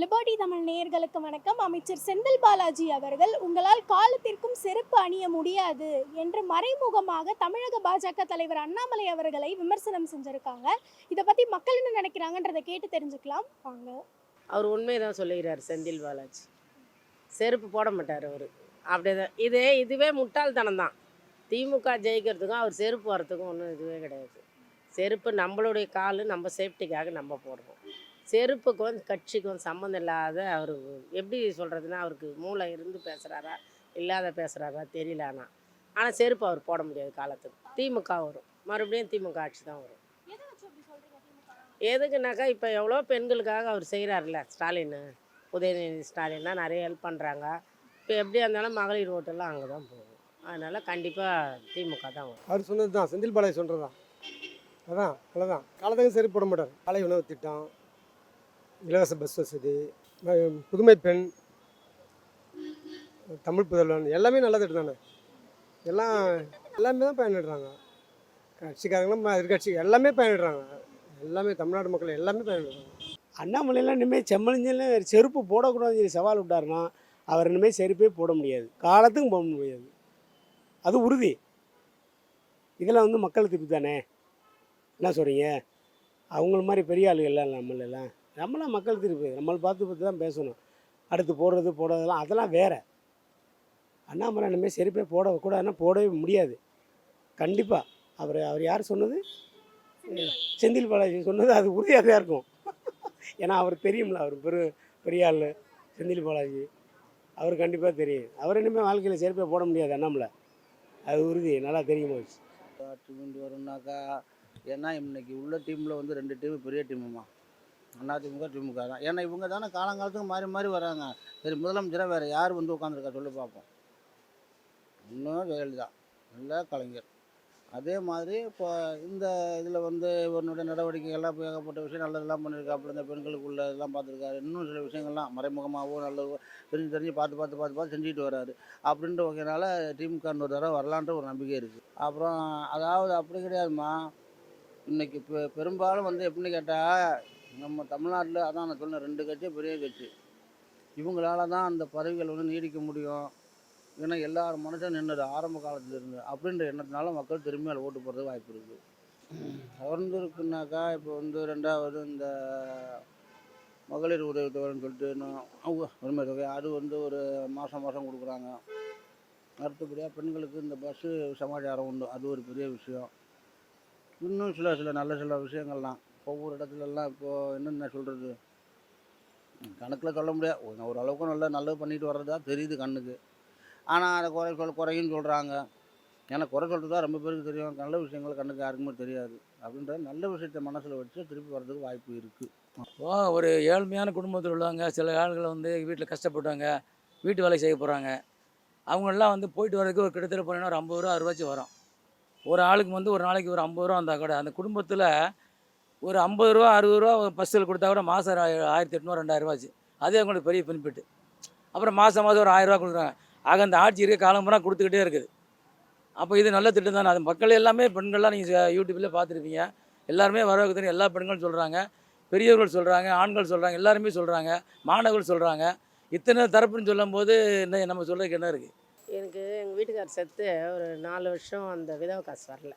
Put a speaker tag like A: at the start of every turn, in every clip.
A: Liberty Tamil நேயர்களுக்கு வணக்கம். அமைச்சர் செந்தில் பாலாஜி அவர்கள் உங்களால் காலத்திற்கும் செருப்பு அணிய முடியாது என்று மறைமுகமாக தமிழக பாஜக தலைவர் அண்ணாமலை அவர்களை விமர்சனம் செஞ்சிருக்காங்க. இதை பற்றி மக்கள் என்ன நினைக்கிறாங்கன்றதை கேட்டு தெரிஞ்சுக்கலாம். வாங்க.
B: அவர் உண்மையை தான் சொல்லுகிறார் செந்தில் பாலாஜி. செருப்பு போட மாட்டார் அவர். அப்படிதான் இதே இதுவே முட்டாள்தனம் தான். திமுக ஜெயிக்கிறதுக்கும் அவர் செருப்பு வரத்துக்கும் ஒன்றும் இதுவே கிடையாது. செருப்பு நம்மளுடைய கால் நம்ம சேஃப்டிக்காக நம்ம போடுறோம். செருப்புக்கும் கட்சிக்கும் சம்மந்தம் இல்லாத அவர் எப்படி சொல்கிறதுனா அவருக்கு மூளை இருந்து பேசுகிறாரா இல்லாத பேசுகிறாரா தெரியல ஆனால் ஆனால் செருப்பு அவர் போட முடியாது காலத்துக்கு. திமுக வரும். மறுபடியும் திமுக ஆட்சி தான் வரும். எதுக்குனாக்கா இப்போ எவ்வளோ பெண்களுக்காக அவர் செய்கிறாருல்ல ஸ்டாலின் உதயநிதி ஸ்டாலின்லாம் நிறைய ஹெல்ப் பண்ணுறாங்க இப்போ எப்படியா இருந்தாலும் மகளிர் ஓட்டெல்லாம் அங்கே தான் போகும். அதனால் கண்டிப்பாக திமுக தான் வரும்.
C: அவர் சொன்னது தான் செந்தில் பாளைய சொல்கிறது தான் அதான் அவ்வளோதான் காலத்துக்கும் சரி போட மாட்டார். காலை உணவு திட்டம் இலவச பஸ் வசதி புதுமை பெண் தமிழ் புதல்வன் எல்லாமே நல்ல திட்டம் தானே? எல்லாம் எல்லாமே தான் பயனிடுறாங்க. கட்சிக்காரங்களும் எதிர்கட்சி எல்லாமே பயனிடுறாங்க. எல்லாமே தமிழ்நாடு மக்கள் எல்லாமே பயனிடுறாங்க.
D: அண்ணாமலையெல்லாம் இனிமேல் செம்மலிஞ்செல்லாம் செருப்பு போடக்கூடாதுன்னு சொல்லி சவால் விட்டாருன்னா அவர் இனிமேல் செருப்பே போட முடியாது. காலத்துக்கும் போட முடியாது. அது உறுதி. இதெல்லாம் வந்து மக்கள் திருப்பி தானே? என்ன சொல்கிறீங்க அவங்கள மாதிரி பெரிய ஆளுகள் எல்லாம் நம்மளெல்லாம் நம்மளாம் மக்கள் திருப்பி நம்மளை பார்த்து பார்த்து தான் பேசணும். அடுத்து போடுறது போடுறதெல்லாம் அதெல்லாம் வேற. அண்ணாமலை இனிமேல் செருப்பே போடக்கூடாதுன்னா போடவே முடியாது. கண்டிப்பாக அவர் அவர் யார் சொன்னது? செந்தில் பாலாஜி சொன்னது அது உறுதியாக தான் இருக்கும். ஏன்னா அவர் தெரியும்ல அவர் பெரு பெரிய ஆள் செந்தில் பாலாஜி. அவர் கண்டிப்பாக தெரியும். அவர் இனிமேல் வாழ்க்கையில் செருப்பே போட முடியாது அண்ணாமலை. அது உறுதி. நல்லா தெரியுமா
E: ஆட்சி கொண்டு வரும்னாக்கா ஏன்னா இன்னைக்கு உள்ள டீமில் வந்து ரெண்டு டீம் பெரிய டீமுமா அதிமுக திமுக தான். ஏன்னா இவங்க தானே காலங்காலத்துக்கு மாறி மாறி வராங்க. சரி முதலமைச்சராக வேறு யார் வந்து உட்காந்துருக்கா சொல்லி பார்ப்போம் இன்னும் ஜெயலலிதா நல்ல கலைஞர். அதே மாதிரி இப்போ இந்த இதில் வந்து இவனுடைய நடவடிக்கைகள்லாம் இப்போ ஏகப்பட்ட விஷயம் நல்லதெல்லாம் பண்ணியிருக்காப்புல இந்த பெண்களுக்குள்ள இதெல்லாம் பார்த்துருக்காரு. இன்னும் சில விஷயங்கள்லாம் மறைமுகமாகவோ நல்ல தெரிஞ்சு தெரிஞ்சு பார்த்து பார்த்து பார்த்து பார்த்து செஞ்சுட்டு வராரு. அப்படின்ற வகையினால திமுக இன்னொரு தடவை வரலான்ற ஒரு நம்பிக்கை இருக்குது அப்புறம் அதாவது அப்படி கிடையாதும்மா. இன்னைக்கு பெ பெரும்பாலும் வந்து எப்படின்னு கேட்டால் நம்ம தமிழ்நாட்டில் அதான் நான் சொன்னேன் ரெண்டு கட்சி பெரிய கட்சி. இவங்களால தான் அந்த பதவிகள் வந்து நீடிக்க முடியும். ஏன்னா எல்லார் மனுஷன் நின்றது ஆரம்ப காலத்தில் இருந்து. அப்படின்ற எண்ணத்தினால மக்கள் திரும்பி அதில் ஓட்டு போடுறது வாய்ப்பு இருக்குது தொடர்ந்து இருக்குனாக்கா இப்போ வந்து ரெண்டாவது இந்த மகளிர் உதவித்தொகைன்னு சொல்லிட்டு இன்னும் அவங்க உரிமை தொகை அது வந்து ஒரு மாதம் மாதம் கொடுக்குறாங்க. அடுத்தபடியாக பெண்களுக்கு இந்த பஸ்ஸு சமாச்சாரம் உண்டு. அது ஒரு பெரிய விஷயம். இன்னும் சில சில நல்ல சில விஷயங்கள்லாம். ஒவ்வொரு இடத்துலலாம் இப்போது என்னென்ன சொல்கிறது கணக்கில் சொல்ல முடியாது ஓரளவுக்கு நல்லா நல்லது பண்ணிட்டு வர்றதா தெரியுது கண்ணுக்கு. ஆனால் அதை குறை சொல் குறையும் சொல்கிறாங்க ஏன்னா குறை சொல்கிறது தான் ரொம்ப பேருக்கு தெரியும். நல்ல விஷயங்கள் கண்ணுக்கு யாருக்குமே தெரியாது. அப்படின்றது நல்ல விஷயத்தை மனசில் வச்சு திருப்பி வர்றதுக்கு வாய்ப்பு இருக்குது
F: இப்போ ஒரு ஏழ்மையான குடும்பத்தில் உள்ளவங்க சில ஆள்கள் வந்து வீட்டில் கஷ்டப்பட்டாங்க வீட்டு வேலை செய்ய போகிறாங்க அவங்கெல்லாம் வந்து போயிட்டு வரதுக்கு ஒரு கிட்டத்தட்ட போனீங்கன்னா ஒரு ஐம்பது ரூபா அறுபதாச்சும் வரும். ஒரு ஆளுக்கு வந்து ஒரு நாளைக்கு ஒரு ஐம்பது ரூபா வந்தால் கூட அந்த குடும்பத்தில் ஒரு ஐம்பது ரூபா அறுபது ரூபா பஸ்ஸில் கொடுத்தா கூட மாதம் ஆயிரத்தி எட்நூறு ரெண்டாயிரரூவாச்சு அதே அவங்களுக்கு பெரிய பெனிஃபிட் அப்புறம் மாதம் மாதம் ஒரு ஆயிரரூவா கொடுக்குறாங்க. ஆக அந்த ஆட்சி இருக்க காலம் பூரா கொடுத்துக்கிட்டே இருக்குது. அப்போ இது நல்ல திட்டம் தானே? அது மக்கள் எல்லாமே பெண்கள்லாம் நீங்கள் யூடியூப்பில் பார்த்துருப்பீங்க. எல்லாருமே வரவுக்கு எல்லா பெண்களும் சொல்கிறாங்க பெரியவர்கள் சொல்கிறாங்க ஆண்கள் சொல்கிறாங்க எல்லாருமே சொல்கிறாங்க மாணவர்கள் சொல்கிறாங்க இத்தனை தரப்புன்னு சொல்லும்போது என்ன நம்ம சொல்கிறதுக்கு என்ன இருக்குது
B: எனக்கு எங்கள் வீட்டுக்கார் செத்து ஒரு நாலு வருஷம் அந்த விதவை காசு வரல.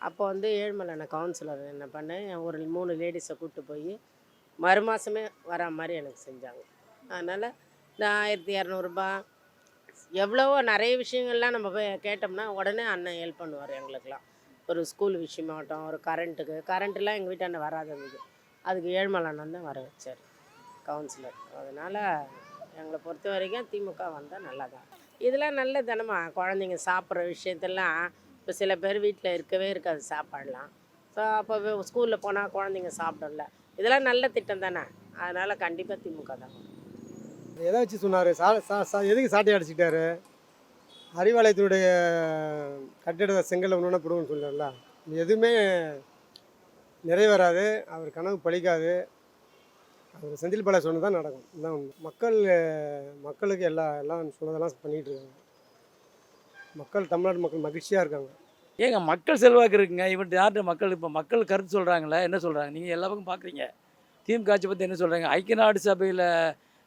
B: அப்போ வந்து ஏழ்மலை கவுன்சிலர் என்ன பண்ணேன் ஒரு மூணு லேடிஸை கூப்பிட்டு போய் மறு மாதமே வரா மாதிரி எனக்கு செஞ்சாங்க. அதனால் இந்த ஆயிரத்தி இரநூறுபா எவ்வளவோ நிறைய விஷயங்கள்லாம் நம்ம போய் கேட்டோம்னா உடனே அண்ணன் ஹெல்ப் பண்ணுவார் எங்களுக்கெல்லாம். ஒரு ஸ்கூல் விஷயமாகட்டும் ஒரு கரண்ட்டுக்கு கரண்ட்டுலாம் எங்கள் வீட்டாண்ட வராது இருந்தது அதுக்கு ஏழ்மலை தான் வர வச்சார் கவுன்சிலர் அதனால் எங்களை பொறுத்த வரைக்கும் திமுக வந்தால் நல்லா தான் இதெல்லாம் நல்ல தினமா குழந்தைங்க சாப்பிட்ற விஷயத்தெல்லாம் இப்போ சில பேர் வீட்டில் இருக்கவே இருக்காது சாப்பாடெலாம். ஸோ அப்போ ஸ்கூலில் போனால் குழந்தைங்க சாப்பிடும்ல. இதெல்லாம் நல்ல திட்டம் தானே? அதனால் கண்டிப்பாக திமுக தான்.
C: எதை வச்சு சொன்னார்? சா சா சா எதுக்கு சாட்டை அடிச்சுக்கிட்டாரு? அறிவாலயத்தினுடைய கட்டிட செங்கல் ஒன்று போடுவோம்னு சொல்கிறார்ல எதுவுமே நிறைவேறாது. அவர் கனவு பழிக்காது. அவர் செந்தில் பாலா சொன்னதான் நடக்கும். இதுதான் மக்கள் மக்களுக்கு எல்லா எல்லாம் சொன்னதெல்லாம் பண்ணிகிட்டு இருக்காங்க. மக்கள் தமிழ்நாடு மக்கள் மகிழ்ச்சியாக இருக்காங்க.
F: ஏங்க மக்கள் செல்வாக்கு இருக்குங்க. இவன் யார்கிட்ட மக்கள் இப்போ மக்கள் கருத்து சொல்கிறாங்களே என்ன சொல்கிறாங்க நீங்கள் எல்லா பக்கம் பார்க்குறீங்க திமுக ஆட்சி பற்றி என்ன சொல்கிறாங்க ஐக்கிய நாடு சபையில்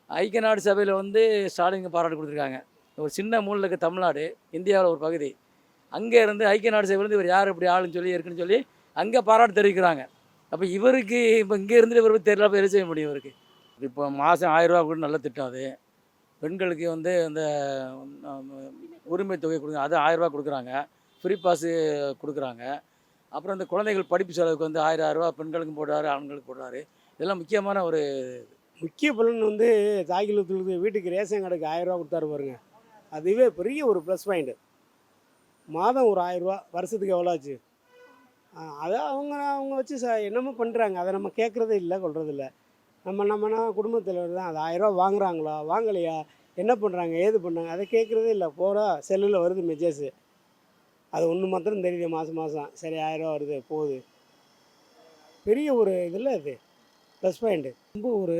F: ஐக்கிய நாடு சபையில் வந்து ஸ்டாலினுக்கு பாராட்டு கொடுத்துருக்காங்க. ஒரு சின்ன மூலையில் இருக்க தமிழ்நாடு இந்தியாவில் ஒரு பகுதி. அங்கே இருந்து ஐக்கிய நாடு சபையிலேருந்து இவர் யார் இப்படி ஆளுன்னு சொல்லி இருக்குன்னு சொல்லி அங்கே பாராட்டு தெரிவிக்கிறாங்க. அப்போ இவருக்கு இப்போ இங்கே இருந்துட்டு இவருக்கு தெரியல போய் என்ன செய்ய முடியும் இவருக்கு? இப்போ மாதம் ஆயிரரூவா கூட நல்ல திட்டம் அது பெண்களுக்கு வந்து இந்த உரிமை தொகை கொடுங்க அது ஆயிரரூவா கொடுக்குறாங்க. ஃப்ரீ பாஸு கொடுக்குறாங்க. அப்புறம் இந்த குழந்தைகள் படிப்பு செலவுக்கு வந்து ஆயிரம் ஆயிரரூபா பெண்களுக்கும் போடுறாரு ஆண்களுக்கு போடுறாரு. இதெல்லாம் முக்கியமான ஒரு
D: முக்கிய பலன் வந்து தாய்கிலத்துக்கு வீட்டுக்கு ரேஷன் கடைக்கு ஆயிரரூபா கொடுத்தாரு பாருங்க. அதுவே பெரிய ஒரு ப்ளஸ் பாயிண்ட் மாதம் ஒரு ஆயிரரூபா வருஷத்துக்கு எவ்வளோ ஆச்சு? அதை அவங்க அவங்க வச்சு ச என்னமோ பண்ணுறாங்க அதை நம்ம கேட்குறதே இல்லை கொள்றது நம்ம நம்மனா குடும்பத்தலைவர் தான் அது ஆயிரரூவா வாங்குறாங்களா? வாங்கலையா? என்ன பண்ணுறாங்க ஏது பண்ணுறாங்க அதை கேட்குறதே இல்லை. போகிறா செல்லில் வருது மெஜேஸு. அது ஒன்று மாத்திரம் தெரியுது மாதம் மாதம் சரி ஆயிரரூவா வருது போகுது. பெரிய ஒரு இதில் அது. ப்ளஸ் பாயிண்ட்டு ரொம்ப ஒரு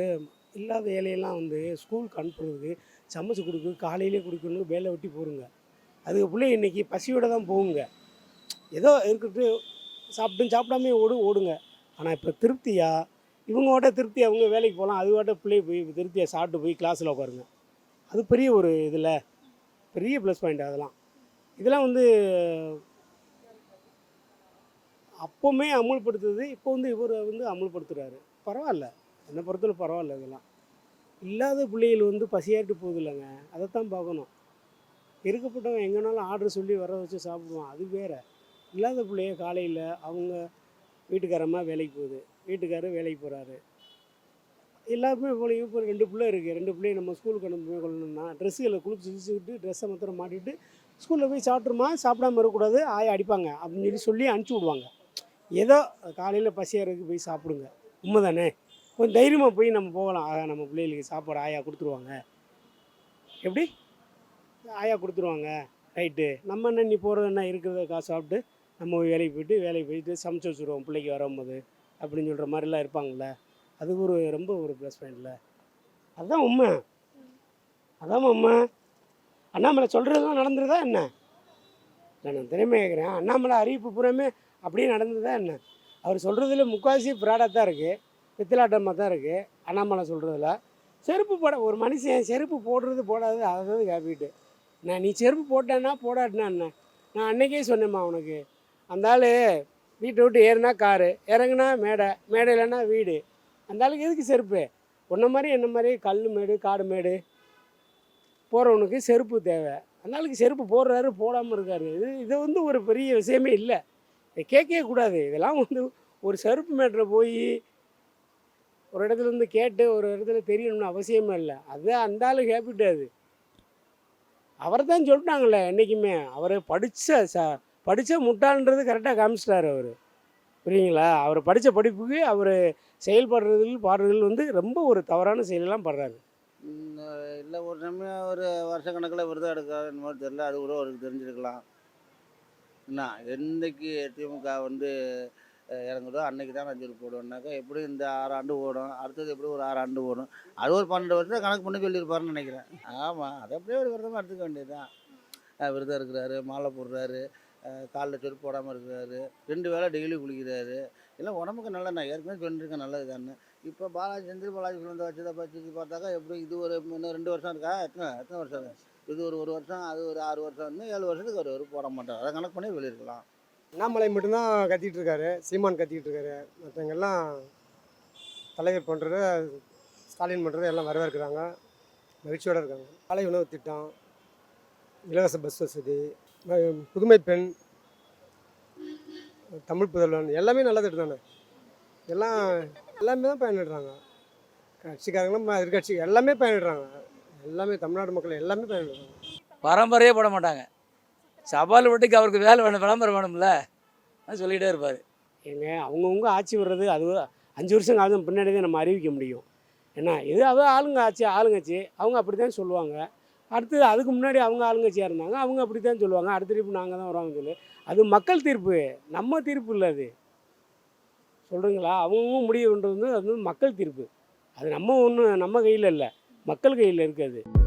D: இல்லாத ஏழையெல்லாம் வந்து ஸ்கூலுக்கு அனுப்புறதுக்கு சமைச்சு கொடுக்கு காலையிலே கொடுக்கணும் வேலை வெட்டி போடுங்க. அதுக்கு பிள்ளை இன்றைக்கி பசியோட தான் போகுங்க. ஏதோ இருக்கிறது சாப்பிட்டு சாப்பிடாமே ஓடு ஓடுங்க. ஆனால் இப்போ திருப்தியாக இவங்கோட திருப்தி அவங்க வேலைக்கு போகலாம். அதுவாட்ட பிள்ளைய போய் திருப்தியாக சாப்பிட்டு போய் கிளாஸில் உட்காருங்க. அது பெரிய ஒரு இதில் பெரிய ப்ளஸ் பாயிண்ட் அதெல்லாம். இதெல்லாம் வந்து அப்போவுமே அமுல்படுத்துது. இப்போ வந்து இவர் வந்து அமுல்படுத்துகிறாரு பரவாயில்ல. என்னை பொறுத்தவரை பரவாயில்ல இதெல்லாம். இல்லாத பிள்ளைகள் வந்து பசியாட்டு போகுது இல்லைங்க. அதைத்தான் பார்க்கணும். இருக்கப்பட்டவன் எங்கேனாலும் ஆர்டர் சொல்லி வர வச்சு சாப்பிடுவான். அது வேறு. இல்லாத பிள்ளைய காலையில் அவங்க வீட்டுக்காரமாக வேலைக்கு போகுது. வீட்டுக்காரர் வேலைக்கு போகிறாரு எல்லாருமே போலையும் இப்போ ரெண்டு பிள்ளை இருக்குது ரெண்டு பிள்ளையும் நம்ம ஸ்கூலுக்கு அனுப்பி கொள்ளணும்னா ட்ரெஸ்ஸுகளை குளிச்சு குளிச்சுக்கிட்டு ட்ரெஸ்ஸை மாத்திரம் மாட்டிட்டு ஸ்கூலில் போய் சாப்பிட்ருமா சாப்பிடாம இருக்கக்கூடாது ஆயா அடிப்பாங்க. அப்படின்னு சொல்லி சொல்லி அனுப்பிச்சி விடுவாங்க. ஏதோ காலையில் பசியாருக்கு போய் சாப்பிடுங்க. உண்மை தானே கொஞ்சம் தைரியமாக போய் நம்ம போகலாம். ஆகா நம்ம பிள்ளைகளுக்கு சாப்பாடு ஆயா கொடுத்துருவாங்க. எப்படி? ஆயா கொடுத்துருவாங்க. ரைட்டு நம்ம என்ன நீ போகிறது என்ன? இருக்கிறத காசு சாப்பிட்டு நம்ம வேலைக்கு போயிட்டு வேலைக்கு போயிட்டு சமைச்சு வச்சுருவோம். பிள்ளைக்கு வரும்போது அப்படின்னு சொல்கிற மாதிரிலாம் இருப்பாங்கள்ல அது ஒரு ரொம்ப ஒரு ப்ளஸ் பாயிண்ட்ல அதுதான் உண்மை. அதான் உண்மை. அண்ணாமலை சொல்கிறதுலாம் நடந்துருதா என்ன? இல்லை நான் திறமை கேட்குறேன். அண்ணாமலை அறிவிப்பு பூராமே அப்படியே நடந்ததா என்ன? அவர் சொல்கிறதுல முக்கால்வாசி ஃப்ராடாக தான் இருக்குது பித்தலாட்டமாக தான் இருக்குது அண்ணாமலை சொல்கிறதுல செருப்பு போட ஒரு மனுஷன் செருப்பு போடுறது போடாது அதாவது ஹேபிட்டு நான் நீ செருப்பு போட்டேன்னா போடாட்டினா என்ன? நான் அன்னைக்கே சொன்னேம்மா உனக்கு. அந்த ஆள் வீட்டை விட்டு ஏறுனா காரு இறங்குனா மேடை மேடை இல்லைன்னா வீடு. அந்த அளவுக்கு எதுக்கு செருப்பு? உன்ன மாதிரி என்ன மாதிரி? கல் மேடு காடு மேடு. போகிறவனுக்கு செருப்பு தேவை. அந்த அளவுக்கு செருப்பு போடுறாரு போடாமல் இருக்காரு. இது இது வந்து ஒரு பெரிய விஷயமே இல்லை. இதை கேட்கவே கூடாது. இதெல்லாம் வந்து ஒரு செருப்பு மேட்டில் போய் ஒரு இடத்துல இருந்து கேட்டு ஒரு இடத்துல தெரியணும்னு அவசியமே இல்லை. அதுதான் அந்த ஆளு ஹேபிட் அது அவர் தான் சொல்லிட்டாங்களே என்றைக்குமே அவர் படித்த சார் படித்த முட்டாள்ன்றது கரெக்டாக காமிச்சிட்டாரு அவர். புரியுங்களா அவர் படித்த படிப்புக்கு அவர் செயல்படுறதில் பாடுறதில் வந்து ரொம்ப ஒரு தவறான செயலெல்லாம் படுறாரு.
E: இல்லை ஒரு சமயம் ஒரு வருஷக்கணக்கில் விரதம் எடுக்காது மாதிரி தெரில அது கூட அவருக்கு தெரிஞ்சிருக்கலாம். என்ன என்னைக்கு திமுக வந்து இறங்குதோ அன்னைக்கு தான் நான் போடுவோம்னாக்கா எப்படி இந்த ஆறு ஆண்டு ஓடும் அடுத்தது எப்படி ஒரு ஆறு ஆண்டு ஓடும். அது ஒரு பன்னெண்டு வருஷம் கணக்கு பண்ணி சொல்லியிருப்பாருன்னு நினைக்கிறேன். ஆமாம் அது அப்படியே ஒரு விரதமாக எடுத்துக்க வேண்டியதுதான். தான் விரதம் இருக்கிறாரு மாலை போடுறாரு காலில் செருப்பு போடாமல் இருக்கிறாரு. ரெண்டு வேளை டெய்லி குளிக்கிறாரு. எல்லாம் உடம்புக்கு நல்ல நான் ஏற்கனவே சொல்லியிருக்கேன் நல்லது தானே இப்போ பாலாஜி செந்தில் பாலாஜி வந்து வச்சதை பற்றி பார்த்தாக்கா எப்படி இது ஒரு இன்னும் ரெண்டு வருஷம் இருக்கா? எத்தனை எத்தனை வருஷம்? இது ஒரு ஒரு வருஷம் அது ஒரு ஆறு வருஷம் இன்னும் ஏழு வருஷத்துக்கு ஒரு ஒரு போட மாட்டார். அதை கணக்கு பண்ணி வெளியிருக்கலாம்
C: அண்ணாமலை மட்டும்தான் கத்திகிட்டு இருக்காரு. சீமான் கத்திக்கிட்டு இருக்காரு. மற்றவங்க எல்லாம் தலைவர் பண்ணுறத ஸ்டாலின் பண்ணுறத எல்லாம் வரவேற்கிறாங்க. மகிழ்ச்சியோடு இருக்காங்க. காலை உணவு திட்டம் இலவச பஸ் வசதி புதுமை பெண் தமிழ் புதல்வன் எல்லாமே நல்ல திட்டம் தானே எல்லாம் எல்லாமே தான் பயனிடுறாங்க கட்சிக்காரங்களும் எதிர்கட்சி எல்லாமே பயனிடுறாங்க எல்லாமே தமிழ்நாடு மக்கள் எல்லாமே பயனிடுறாங்க
F: பரம்பரையே போட மாட்டாங்க. சவால் விட்டுக்கு அவருக்கு வேலை வேணும் விளம்பரம் வேணும்ல. அது சொல்லிகிட்டே இருப்பார்.
D: ஏங்க அவங்கவுங்க ஆட்சி வர்றது அது அஞ்சு வருஷம் காலம் பின்னாடி தான் நம்ம அறிவிக்க முடியும். ஏன்னா இது அது ஆளுங்க ஆட்சி ஆளுங்கட்சி. அவங்க அப்படி தான் சொல்லுவாங்க. அடுத்தது அதுக்கு முன்னாடி அவங்க ஆளுங்கட்சியாக இருந்தாங்க. அவங்க அப்படி தான் சொல்லுவாங்க. அடுத்த தீர்ப்பு நாங்கள் தான் வருவாங்க சொல்லி. அது மக்கள் தீர்ப்பு. நம்ம தீர்ப்பு இல்லை அது. சொல்கிறீங்களா அவங்கவுங்க முடிவு பண்ணுறது வந்து அது வந்து மக்கள் தீர்ப்பு. அது நம்ம ஒன்றும் நம்ம கையில் இல்லை. மக்கள் கையில் இருக்குது அது.